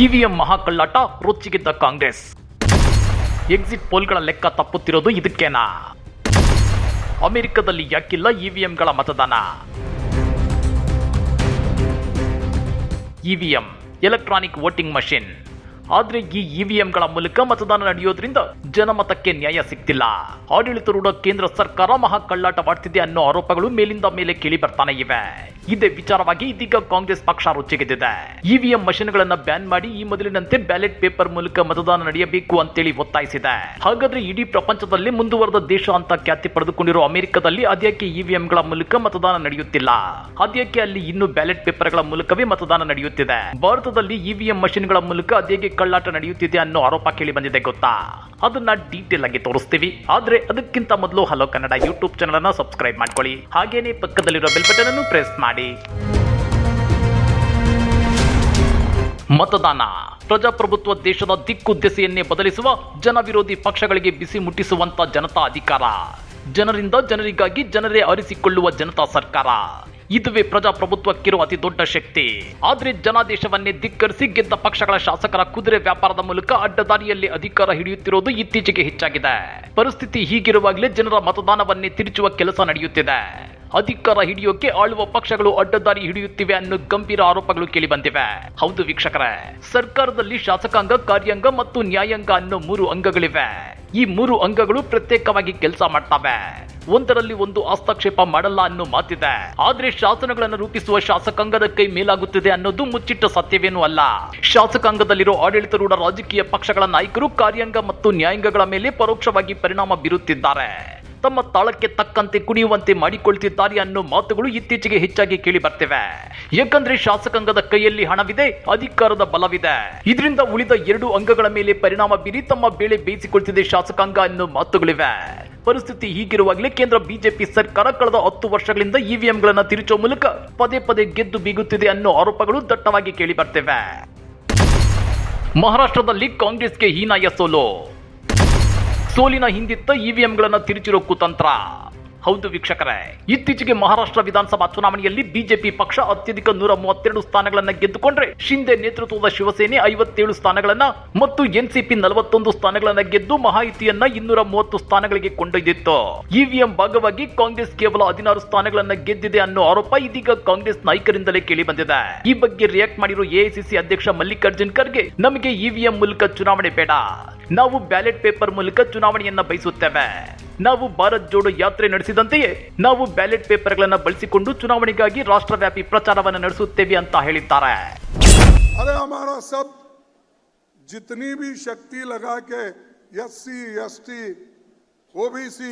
EVM ಮಹಾಕಳ್ಳಾಟ ರೊಚ್ಚಿಗಿದ್ದ Congress. Exit ಪೋಲ್ಗಳ ಲೆಕ್ಕ ತಪ್ಪುತ್ತಿರೋದು ಇದಕ್ಕೇನಾ? ಅಮೆರಿಕದಲ್ಲಿ ಯಾಕಿಲ್ಲ ಇವಿಎಂಗಳ ಮತದಾನ? EVM, electronic voting machine. ಆದ್ರೆ ಈ ಇವಿಎಂಗಳ ಮೂಲಕ ಮತದಾನ ನಡೆಯೋದ್ರಿಂದ ಜನಮತಕ್ಕೆ ನ್ಯಾಯ ಸಿಗ್ತಿಲ್ಲ. ಆಡಳಿತಾರೂಢ ಕೇಂದ್ರ ಸರ್ಕಾರ ಮಹಾ ಕಳ್ಳಾಟ ಮಾಡ್ತಿದೆ ಅನ್ನೋ ಆರೋಪಗಳು ಮೇಲಿಂದ ಮೇಲೆ ಕೇಳಿ ಬರ್ತಾನೆ ಇವೆ. ಇದೇ ವಿಚಾರವಾಗಿ ಇದೀಗ ಕಾಂಗ್ರೆಸ್ ಪಕ್ಷ ರುಚಿಗೆದ್ದಿದೆ ಇವಿಎಂ ಮಷಿನ್ಗಳನ್ನ ಬ್ಯಾನ್ ಮಾಡಿ ಈ ಮೊದಲಿನಂತೆ ಬ್ಯಾಲೆಟ್ ಪೇಪರ್ ಮೂಲಕ ಮತದಾನ ನಡೆಯಬೇಕು ಅಂತೇಳಿ ಒತ್ತಾಯಿಸಿದೆ. ಹಾಗಾದ್ರೆ ಇಡೀ ಪ್ರಪಂಚದಲ್ಲಿ ಮುಂದುವರೆದ ದೇಶ ಅಂತ ಖ್ಯಾತಿ ಪಡೆದುಕೊಂಡಿರೋ ಅಮೆರಿಕದಲ್ಲಿ ಅದ್ಯಾಕೆ ಇವಿಎಂಗಳ ಮೂಲಕ ಮತದಾನ ನಡೆಯುತ್ತಿಲ್ಲ? ಅದ್ಯಾಕೆ ಅಲ್ಲಿ ಇನ್ನು ಬ್ಯಾಲೆಟ್ ಪೇಪರ್ಗಳ ಮೂಲಕವೇ ಮತದಾನ ನಡೆಯುತ್ತಿದೆ? ಭಾರತದಲ್ಲಿ ಇವಿಎಂ ಮಷಿನ್ಗಳ ಮೂಲಕ ಅದೇಗೆ ಕಳ್ಳಾಟ ನಡೆಯುತ್ತಿದೆ ಅನ್ನೋ ಆರೋಪ ಕೇಳಿ ಬಂದಿದೆ ಗೊತ್ತಾ? ಅದನ್ನ ಡೀಟೇಲ್ ಆಗಿ ತೋರಿಸ್ತೀವಿ. ಆದ್ರೆ ಅದಕ್ಕಿಂತ ಮೊದಲು ಹಲೋ ಕನ್ನಡ ಯೂಟ್ಯೂಬ್ ಚಾನಲ್ ಅನ್ನ ಸಬ್ಸ್ಕ್ರೈಬ್ ಮಾಡ್ಕೊಳ್ಳಿ. ಹಾಗೇನೆ ಪಕ್ಕದಲ್ಲಿರೋ ಬೆಲ್ ಬಟನ್ ಅನ್ನು ಪ್ರೆಸ್ ಮಾಡಿ. ಮತದಾನ. ಪ್ರಜಾಪ್ರಭುತ್ವ ದೇಶದ ದಿಕ್ಕುದ್ದೆಸೆಯನ್ನೇ ಬದಲಿಸುವ ಜನವಿರೋಧಿ ಪಕ್ಷಗಳಿಗೆ ಬಿಸಿ ಮುಟ್ಟಿಸುವಂತ ಜನತಾ ಅಧಿಕಾರ. ಜನರಿಂದ ಜನರಿಗಾಗಿ ಜನರೇ ಅರಿಸಿಕೊಳ್ಳುವ ಜನತಾ ಸರ್ಕಾರ. ಇದುವೇ ಪ್ರಜಾಪ್ರಭುತ್ವಕ್ಕಿರುವ ಅತಿ ದೊಡ್ಡ ಶಕ್ತಿ. ಆದ್ರೆ ಜನಾದೇಶವನ್ನೇ ಧಿಕ್ಕರಿಸಿ ಗೆದ್ದ ಪಕ್ಷಗಳ ಶಾಸಕರ ಕುದುರೆ ವ್ಯಾಪಾರದ ಮೂಲಕ ಅಡ್ಡದಾರಿಯಲ್ಲಿ ಅಧಿಕಾರ ಹಿಡಿಯುತ್ತಿರುವುದು ಇತ್ತೀಚೆಗೆ ಹೆಚ್ಚಾಗಿದೆ. ಪರಿಸ್ಥಿತಿ ಹೀಗಿರುವಾಗಲೇ ಜನರ ಮತದಾನವನ್ನೇ ತಿರುಚುವ ಕೆಲಸ ನಡೆಯುತ್ತಿದೆ. ಅಧಿಕಾರ ಹಿಡಿಯೋಕೆ ಆಳುವ ಪಕ್ಷಗಳು ಅಡ್ಡದಾರಿ ಹಿಡಿಯುತ್ತಿವೆ ಅನ್ನೋ ಗಂಭೀರ ಆರೋಪಗಳು ಕೇಳಿ ಬಂದಿವೆ ಹೌದು ವೀಕ್ಷಕರೇ, ಸರ್ಕಾರದಲ್ಲಿ ಶಾಸಕಾಂಗ, ಕಾರ್ಯಾಂಗ ಮತ್ತು ನ್ಯಾಯಾಂಗ ಅನ್ನೋ ಮೂರು ಅಂಗಗಳಿವೆ. ಈ ಮೂರು ಅಂಗಗಳು ಪ್ರತ್ಯೇಕವಾಗಿ ಕೆಲಸ ಮಾಡ್ತವೆ. ಒಂದರಲ್ಲಿ ಒಂದು ಹಸ್ತಕ್ಷೇಪ ಮಾಡಲ್ಲ ಅನ್ನೋ ಮಾತಿದೆ. ಆದ್ರೆ ಶಾಸನಗಳನ್ನು ರೂಪಿಸುವ ಶಾಸಕಾಂಗದ ಕೈ ಮೇಲಾಗುತ್ತಿದೆ ಅನ್ನೋದು ಮುಚ್ಚಿಟ್ಟ ಸತ್ಯವೇನೂ ಅಲ್ಲ. ಶಾಸಕಾಂಗದಲ್ಲಿರೋ ಆಡಳಿತಾರೂಢ ರಾಜಕೀಯ ಪಕ್ಷಗಳ ನಾಯಕರು ಕಾರ್ಯಾಂಗ ಮತ್ತು ನ್ಯಾಯಾಂಗಗಳ ಮೇಲೆ ಪರೋಕ್ಷವಾಗಿ ಪರಿಣಾಮ ಬೀರುತ್ತಿದ್ದಾರೆ. ತಮ್ಮ ತಾಳಕ್ಕೆ ತಕ್ಕಂತೆ ಕುಣಿಯುವಂತೆ ಮಾಡಿಕೊಳ್ತಿದ್ದಾರೆ ಅನ್ನೋ ಮಾತುಗಳು ಇತ್ತೀಚೆಗೆ ಹೆಚ್ಚಾಗಿ ಕೇಳಿ ಬರ್ತಿವೆ. ಯಾಕಂದ್ರೆ ಶಾಸಕಾಂಗದ ಕೈಯಲ್ಲಿ ಹಣವಿದೆ, ಅಧಿಕಾರದ ಬಲವಿದೆ. ಇದರಿಂದ ಉಳಿದ ಎರಡು ಅಂಗಗಳ ಮೇಲೆ ಪರಿಣಾಮ ಬೀರಿ ತಮ್ಮ ಬೇಳೆ ಬೇಯಿಸಿಕೊಳ್ತಿದೆ ಶಾಸಕಾಂಗ ಅನ್ನೋ ಮಾತುಗಳಿವೆ. ಪರಿಸ್ಥಿತಿ ಹೀಗಿರುವಾಗಲೇ ಕೇಂದ್ರ ಬಿಜೆಪಿ ಸರ್ಕಾರ ಕಳೆದ ಹತ್ತು ವರ್ಷಗಳಿಂದ ಇವಿಎಂಗಳನ್ನು ತಿರುಚುವ ಮೂಲಕ ಪದೇ ಪದೇ ಗೆದ್ದು ಬೀಗುತ್ತಿದೆ ಅನ್ನೋ ಆರೋಪಗಳು ದಟ್ಟವಾಗಿ ಕೇಳಿ ಬರ್ತಿವೆ. ಮಹಾರಾಷ್ಟ್ರದಲ್ಲಿ ಕಾಂಗ್ರೆಸ್ಗೆ ಹೀನಾಯ ಸೋಲು. ಸೋಲಿನ ಹಿಂದಿತ್ತ ಇವಿಎಂಗಳನ್ನು ತಿರುಚಿರೋ ಕುತಂತ್ರ ಹೌದು ವೀಕ್ಷಕರೇ. ಇತ್ತೀಚೆಗೆ ಮಹಾರಾಷ್ಟ್ರ ವಿಧಾನಸಭಾ ಚುನಾವಣೆಯಲ್ಲಿ ಬಿಜೆಪಿ ಪಕ್ಷ ಅತ್ಯಧಿಕ ನೂರ ಮೂವತ್ತೆರಡು ಸ್ಥಾನಗಳನ್ನ ಗೆದ್ದುಕೊಂಡ್ರೆ ಶಿಂದೆ ನೇತೃತ್ವದ ಶಿವಸೇನೆ ಐವತ್ತೇಳು ಸ್ಥಾನಗಳನ್ನ ಮತ್ತು ಎನ್ಸಿಪಿ ನಲವತ್ತೊಂದು ಸ್ಥಾನಗಳನ್ನ ಗೆದ್ದು ಮಹಾಯುತಿಯನ್ನ ಇನ್ನೂರ ಮೂವತ್ತು ಸ್ಥಾನಗಳಿಗೆ ಕೊಂಡೊಯ್ದಿತ್ತು. ಇವಿಎಂ ಭಾಗವಾಗಿ ಕಾಂಗ್ರೆಸ್ ಕೇವಲ ಹದಿನಾರು ಸ್ಥಾನಗಳನ್ನ ಗೆದ್ದಿದೆ ಅನ್ನೋ ಆರೋಪ ಇದೀಗ ಕಾಂಗ್ರೆಸ್ ನಾಯಕರಿಂದಲೇ ಕೇಳಿ ಬಂದಿದೆ. ಈ ಬಗ್ಗೆ ರಿಯಾಕ್ಟ್ ಮಾಡಿರೋ ಎಐಸಿಸಿ ಅಧ್ಯಕ್ಷ ಮಲ್ಲಿಕಾರ್ಜುನ್ ಖರ್ಗೆ, ನಮಗೆ ಇವಿಎಂ ಮೂಲಕ ಚುನಾವಣೆ ಬೇಡ. ನಾವು ಬ್ಯಾಲೆಟ್ ಪೇಪರ್ ಮೂಲಕ ಚುನಾವಣೆಯನ್ನ ಬಯಸುತ್ತೇವೆ. ನಾವು ಭಾರತ್ ಜೋಡೋ ಯಾತ್ರೆ ನಡೆಸಿದಂತೆಯೇ ನಾವು ಬ್ಯಾಲೆಟ್ ಪೇಪರ್ಗಳನ್ನ ಬಳಸಿಕೊಂಡು ಚುನಾವಣೆಗಾಗಿ ರಾಷ್ಟ್ರವ್ಯಾಪಿ ಪ್ರಚಾರವನ್ನು ನಡೆಸುತ್ತೇವೆ ಅಂತ ಹೇಳಿದ್ದಾರೆ अरे हमारा सब जितनी भी शक्ति लगा के S C S T OBC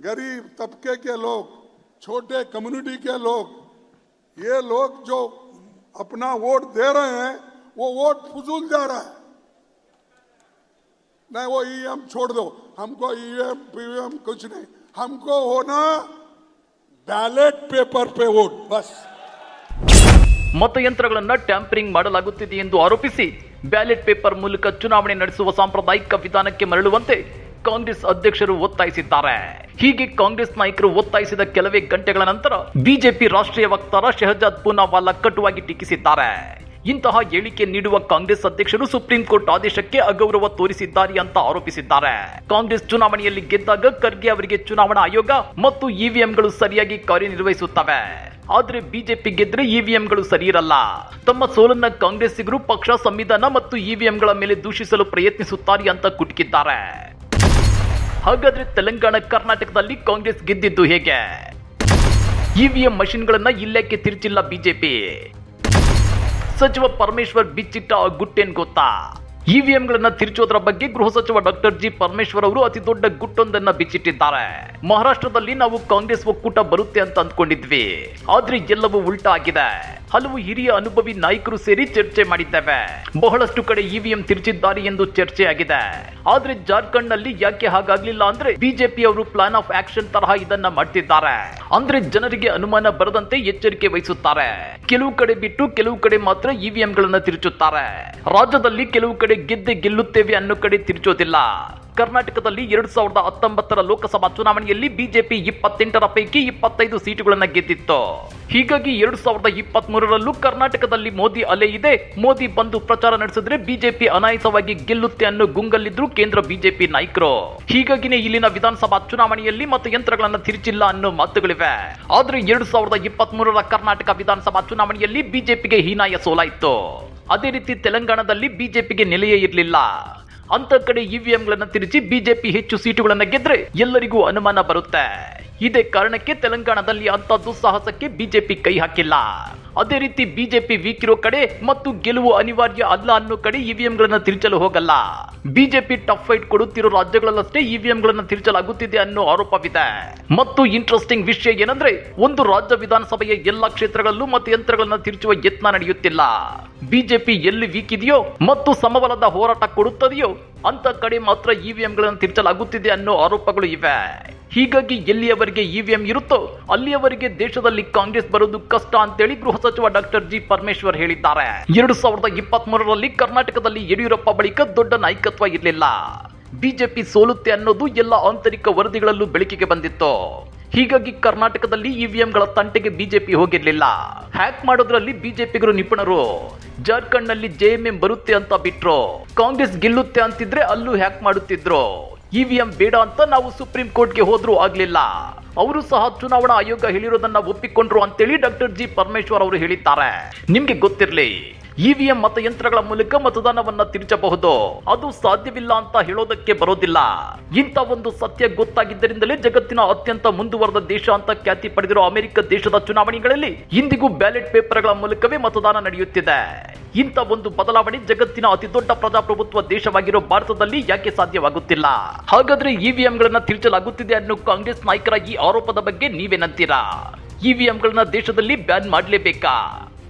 गरीब तबके के लोग छोटे कम्युनिटी के लोग ये लोग जो अपना वोट दे रहे हैं वो वोट फजूल जा रहा है नहीं वो ईएम छोड़ दो हमको ईएम पीएम कुछ नहीं हमको होना बैलेट पेपर पे वोट बस ಮತಯಂತ್ರಗಳನ್ನ ಟ್ಯಾಂಪರಿಂಗ್ ಮಾಡಲಾಗುತ್ತಿದೆ ಎಂದು ಆರೋಪಿಸಿ ಬ್ಯಾಲೆಟ್ ಪೇಪರ್ ಮೂಲಕ ಚುನಾವಣೆ ನಡೆಸುವ ಸಾಂಪ್ರದಾಯಿಕ ವಿಧಾನಕ್ಕೆ ಮರಳುವಂತೆ ಕಾಂಗ್ರೆಸ್ ಅಧ್ಯಕ್ಷರು ಒತ್ತಾಯಿಸಿದ್ದಾರೆ ಹೀಗೆ ಕಾಂಗ್ರೆಸ್ ನಾಯಕರು ಒತ್ತಾಯಿಸಿದ ಕೆಲವೇ ಗಂಟೆಗಳ ನಂತರ ಬಿಜೆಪಿ ರಾಷ್ಟ್ರೀಯ ವಕ್ತಾರ ಶಹಜಾದ್ ಪೂನಾವಾಲಾ ಕಟುವಾಗಿ ಟೀಕಿಸಿದ್ದಾರೆ ಇಂತಹ ಹೇಳಿಕೆ ನೀಡುವ ಕಾಂಗ್ರೆಸ್ ಅಧ್ಯಕ್ಷರು ಸುಪ್ರೀಂ ಕೋರ್ಟ್ ಆದೇಶಕ್ಕೆ ಅಗೌರವ ತೋರಿಸಿದ್ದಾರೆ ಅಂತ ಆರೋಪಿಸಿದ್ದಾರೆ. ಕಾಂಗ್ರೆಸ್ ಚುನಾವಣೆಯಲ್ಲಿ ಗೆದ್ದಾಗ ಖರ್ಗೆ ಅವರಿಗೆ ಚುನಾವಣಾ ಆಯೋಗ ಮತ್ತು ಇವಿಎಂಗಳು ಸರಿಯಾಗಿ ಕಾರ್ಯನಿರ್ವಹಿಸುತ್ತವೆ. ಆದರೆ ಬಿಜೆಪಿ ಗೆದ್ರೆ ಇವಿಎಂಗಳು ಸರಿ ಇರಲ್ಲ. ತಮ್ಮ ಸೋಲನ್ನ ಕಾಂಗ್ರೆಸ್ಸಿಗರು ಪಕ್ಷ, ಸಂವಿಧಾನ ಮತ್ತು ಇವಿಎಂಗಳ ಮೇಲೆ ದೂಷಿಸಲು ಪ್ರಯತ್ನಿಸುತ್ತಾರೆ ಅಂತ ಕುಟುಕಿದ್ದಾರೆ. ಹಾಗಾದ್ರೆ ತೆಲಂಗಾಣ, ಕರ್ನಾಟಕದಲ್ಲಿ ಕಾಂಗ್ರೆಸ್ ಗೆದ್ದಿದ್ದು ಹೇಗೆ? ಇವಿಎಂ ಮಷಿನ್ಗಳನ್ನ ಇಲ್ಲಕ್ಕೆ ತಿರುಚಿಲ್ಲ ಬಿಜೆಪಿ. ಸಚಿವ ಪರಮೇಶ್ವರ್ ಬಿಚ್ಚಿಟ್ಟ ಗುಟ್ಟೇನ್ ಗೊತ್ತಾ? ಇವಿಎಂಗಳನ್ನ ತಿರುಚೋದ್ರ ಬಗ್ಗೆ ಗೃಹ ಸಚಿವ ಡಾಕ್ಟರ್ ಜಿ ಪರಮೇಶ್ವರ್ ಅವರು ಅತಿ ದೊಡ್ಡ ಗುಟ್ಟೊಂದನ್ನ ಬಿಚ್ಚಿಟ್ಟಿದ್ದಾರೆ. ಮಹಾರಾಷ್ಟ್ರದಲ್ಲಿ ನಾವು ಕಾಂಗ್ರೆಸ್ ಒಕ್ಕೂಟ ಬರುತ್ತೆ ಅಂತ ಅಂದ್ಕೊಂಡಿದ್ವಿ. ಆದ್ರೆ ಎಲ್ಲವೂ ಉಲ್ಟಾ ಆಗಿದೆ ಹಲವು ಹಿರಿಯ ಅನುಭವಿ ನಾಯಕರು ಸೇರಿ ಚರ್ಚೆ ಮಾಡಿದ್ದೇವೆ. ಬಹಳಷ್ಟು ಕಡೆ ಇವಿಎಂ ತಿರುಚಿದ್ದಾರೆ ಎಂದು ಚರ್ಚೆ ಆಗಿದೆ. ಆದ್ರೆ ಜಾರ್ಖಂಡ್ನಲ್ಲಿ ಯಾಕೆ ಹಾಗಾಗ್ಲಿಲ್ಲ ಅಂದ್ರೆ ಬಿಜೆಪಿ ಅವರು ಪ್ಲಾನ್ ಆಫ್ ಆಕ್ಷನ್ ತರಹ ಇದನ್ನ ಮಾಡ್ತಿದ್ದಾರೆ. ಅಂದ್ರೆ ಜನರಿಗೆ ಅನುಮಾನ ಬರದಂತೆ ಎಚ್ಚರಿಕೆ ವಹಿಸುತ್ತಾರೆ. ಕೆಲವು ಕಡೆ ಬಿಟ್ಟು ಕೆಲವು ಕಡೆ ಮಾತ್ರ ಇವಿಎಂ ಗಳನ್ನ ತಿರುಚುತ್ತಾರೆ. ರಾಜ್ಯದಲ್ಲಿ ಕೆಲವು ಕಡೆ ಗೆದ್ದೆ ಗೆಲ್ಲುತ್ತೇವೆ ಅನ್ನೋ ಕಡೆ ತಿರುಚೋದಿಲ್ಲ. ಕರ್ನಾಟಕದಲ್ಲಿ ಎರಡು ಸಾವಿರದ ಹತ್ತೊಂಬತ್ತರ ಲೋಕಸಭಾ ಚುನಾವಣೆಯಲ್ಲಿ ಬಿಜೆಪಿ ಇಪ್ಪತ್ತೆಂಟರ ಪೈಕಿ ಇಪ್ಪತ್ತೈದು ಸೀಟುಗಳನ್ನು ಗೆದ್ದಿತ್ತು. ಹೀಗಾಗಿ ಎರಡು ಸಾವಿರದ ಇಪ್ಪತ್ತ್ ಮೂರರಲ್ಲೂ ಕರ್ನಾಟಕದಲ್ಲಿ ಮೋದಿ ಅಲೆ ಇದೆ. ಮೋದಿ ಬಂದು ಪ್ರಚಾರ ನಡೆಸಿದ್ರೆ ಬಿಜೆಪಿ ಅನಾಯಸವಾಗಿ ಗೆಲ್ಲುತ್ತೆ ಅನ್ನೋ ಗುಂಗಲ್ಲಿದ್ರು ಕೇಂದ್ರ ಬಿಜೆಪಿ ನಾಯಕರು. ಹೀಗಾಗಿನೇ ಇಲ್ಲಿನ ವಿಧಾನಸಭಾ ಚುನಾವಣೆಯಲ್ಲಿ ಮತಯಂತ್ರಗಳನ್ನ ತಿರುಚಿಲ್ಲ ಅನ್ನೋ ಮಾತುಗಳಿವೆ. ಆದ್ರೆ ಎರಡು ಸಾವಿರದ ಇಪ್ಪತ್ತ್ ಮೂರರ ಕರ್ನಾಟಕ ವಿಧಾನಸಭಾ ಚುನಾವಣೆಯಲ್ಲಿ ಬಿಜೆಪಿಗೆ ಹೀನಾಯ ಸೋಲಾಯಿತು. ಅದೇ ರೀತಿ ತೆಲಂಗಾಣದಲ್ಲಿ ಬಿಜೆಪಿಗೆ ನೆಲೆಯೇ ಇರಲಿಲ್ಲ. ಅಂತ ಕಡೆ ಇವಿಎಂಗಳನ್ನ ತಿರುಚಿ ಬಿಜೆಪಿ ಹೆಚ್ಚು ಸೀಟುಗಳನ್ನು ಗೆದ್ರೆ ಎಲ್ಲರಿಗೂ ಅನುಮಾನ ಬರುತ್ತೆ. ಇದೇ ಕಾರಣಕ್ಕೆ ತೆಲಂಗಾಣದಲ್ಲಿ ಅಂತ ದುಸ್ಸಾಹಸಕ್ಕೆ ಬಿಜೆಪಿ ಕೈ ಹಾಕಿಲ್ಲ. ಅದೇ ರೀತಿ ಬಿಜೆಪಿ ವೀಕ್ ಇರೋ ಕಡೆ ಮತ್ತು ಗೆಲುವು ಅನಿವಾರ್ಯ ಅಲ್ಲ ಅನ್ನೋ ಕಡೆ ಇವಿಎಂಗಳನ್ನ ತಿರುಚಲು ಹೋಗಲ್ಲ. ಬಿಜೆಪಿ ಟಫ್ ಫೈಟ್ ಕೊಡುತ್ತಿರೋ ರಾಜ್ಯಗಳಲ್ಲಷ್ಟೇ ಇವಿಎಂಗಳನ್ನ ತಿರುಚಲಾಗುತ್ತಿದೆ ಅನ್ನೋ ಆರೋಪವಿದೆ. ಮತ್ತು ಇಂಟ್ರೆಸ್ಟಿಂಗ್ ವಿಷಯ ಏನಂದ್ರೆ ಒಂದು ರಾಜ್ಯ ವಿಧಾನಸಭೆಯ ಎಲ್ಲಾ ಕ್ಷೇತ್ರಗಳಲ್ಲೂ ಮತ್ತು ಯಂತ್ರಗಳನ್ನು ತಿರುಚುವ ಯತ್ನ ನಡೆಯುತ್ತಿಲ್ಲ. ಬಿಜೆಪಿ ಎಲ್ಲಿ ವೀಕ್ ಇದೆಯೋ ಮತ್ತು ಸಮಬಲದ ಹೋರಾಟ ಕೊಡುತ್ತದೆಯೋ ಅಂತ ಕಡೆ ಮಾತ್ರ ಇವಿಎಂಗಳನ್ನು ತಿರುಚಲಾಗುತ್ತಿದೆ ಅನ್ನೋ ಆರೋಪಗಳು ಇವೆ. ಹೀಗಾಗಿ ಎಲ್ಲಿಯವರೆಗೆ ಇವಿಎಂ ಇರುತ್ತೋ ಅಲ್ಲಿಯವರೆಗೆ ದೇಶದಲ್ಲಿ ಕಾಂಗ್ರೆಸ್ ಬರೋದು ಕಷ್ಟ ಅಂತೇಳಿ ಗೃಹ ಸಚಿವ ಡಾಕ್ಟರ್ ಜಿ ಪರಮೇಶ್ವರ್ ಹೇಳಿದ್ದಾರೆ. ಎರಡು ಸಾವಿರದ ಇಪ್ಪತ್ತ್ ಮೂರರಲ್ಲಿ ಕರ್ನಾಟಕದಲ್ಲಿ ಯಡಿಯೂರಪ್ಪ ಬಳಿಕ ದೊಡ್ಡ ನಾಯಕತ್ವ ಇರಲಿಲ್ಲ. ಬಿಜೆಪಿ ಸೋಲುತ್ತೆ ಅನ್ನೋದು ಎಲ್ಲ ಆಂತರಿಕ ವರದಿಗಳಲ್ಲೂ ಬೆಳಕಿಗೆ ಬಂದಿತ್ತು. ಹೀಗಾಗಿ ಕರ್ನಾಟಕದಲ್ಲಿ ಇವಿಎಂಗಳ ತಂಟೆಗೆ ಬಿಜೆಪಿ ಹೋಗಿರ್ಲಿಲ್ಲ. ಹ್ಯಾಕ್ ಮಾಡೋದ್ರಲ್ಲಿ ಬಿಜೆಪಿಗರು ನಿಪುಣರು. ಜಾರ್ಖಂಡ್ನಲ್ಲಿ ಜೆಎಂಎಂ ಬರುತ್ತೆ ಅಂತ ಬಿಟ್ರು. ಕಾಂಗ್ರೆಸ್ ಗೆಲ್ಲುತ್ತೆ ಅಂತಿದ್ರೆ ಅಲ್ಲೂ ಹ್ಯಾಕ್ ಮಾಡುತ್ತಿದ್ರು. ಇವಿಎಂ ಬೇಡ ಅಂತ ನಾವು ಸುಪ್ರೀಂ ಕೋರ್ಟ್ಗೆ ಹೋದ್ರೂ ಆಗಲಿಲ್ಲ. ಅವರು ಸಹ ಚುನಾವಣಾ ಆಯೋಗ ಹೇಳಿರೋದನ್ನ ಒಪ್ಪಿಕೊಂಡ್ರು ಅಂತೇಳಿ ಡಾಕ್ಟರ್ ಜಿ ಪರಮೇಶ್ವರ್ ಅವರು ಹೇಳಿದ್ದಾರೆ. ನಿಮ್ಗೆ ಗೊತ್ತಿರ್ಲಿ ಇವಿಎಂ ಮತಯಂತ್ರಗಳ ಮೂಲಕ ಮತದಾನವನ್ನ ತಿರುಚಬಹುದು. ಅದು ಸಾಧ್ಯವಿಲ್ಲ ಅಂತ ಹೇಳೋದಕ್ಕೆ ಬರೋದಿಲ್ಲ. ಇಂಥ ಒಂದು ಸತ್ಯ ಗೊತ್ತಾಗಿದ್ದರಿಂದಲೇ ಜಗತ್ತಿನ ಅತ್ಯಂತ ಮುಂದುವರೆದ ದೇಶ ಅಂತ ಖ್ಯಾತಿ ಪಡೆದಿರೋ ಅಮೆರಿಕ ದೇಶದ ಚುನಾವಣೆಗಳಲ್ಲಿ ಇಂದಿಗೂ ಬ್ಯಾಲೆಟ್ ಪೇಪರ್ಗಳ ಮೂಲಕವೇ ಮತದಾನ ನಡೆಯುತ್ತಿದೆ. ಇಂಥ ಒಂದು ಬದಲಾವಣೆ ಜಗತ್ತಿನ ಅತಿ ದೊಡ್ಡ ಪ್ರಜಾಪ್ರಭುತ್ವ ದೇಶವಾಗಿರೋ ಭಾರತದಲ್ಲಿ ಯಾಕೆ ಸಾಧ್ಯವಾಗುತ್ತಿಲ್ಲ? ಹಾಗಾದ್ರೆ ಇವಿಎಂಗಳನ್ನ ತಿರುಚಲಾಗುತ್ತಿದೆ ಅನ್ನೋ ಕಾಂಗ್ರೆಸ್ ನಾಯಕರ ಈ ಆರೋಪದ ಬಗ್ಗೆ ನೀವೇನಂತೀರಾ? ಇವಿಎಂಗಳನ್ನ ದೇಶದಲ್ಲಿ ಬ್ಯಾನ್ ಮಾಡಲೇಬೇಕಾ?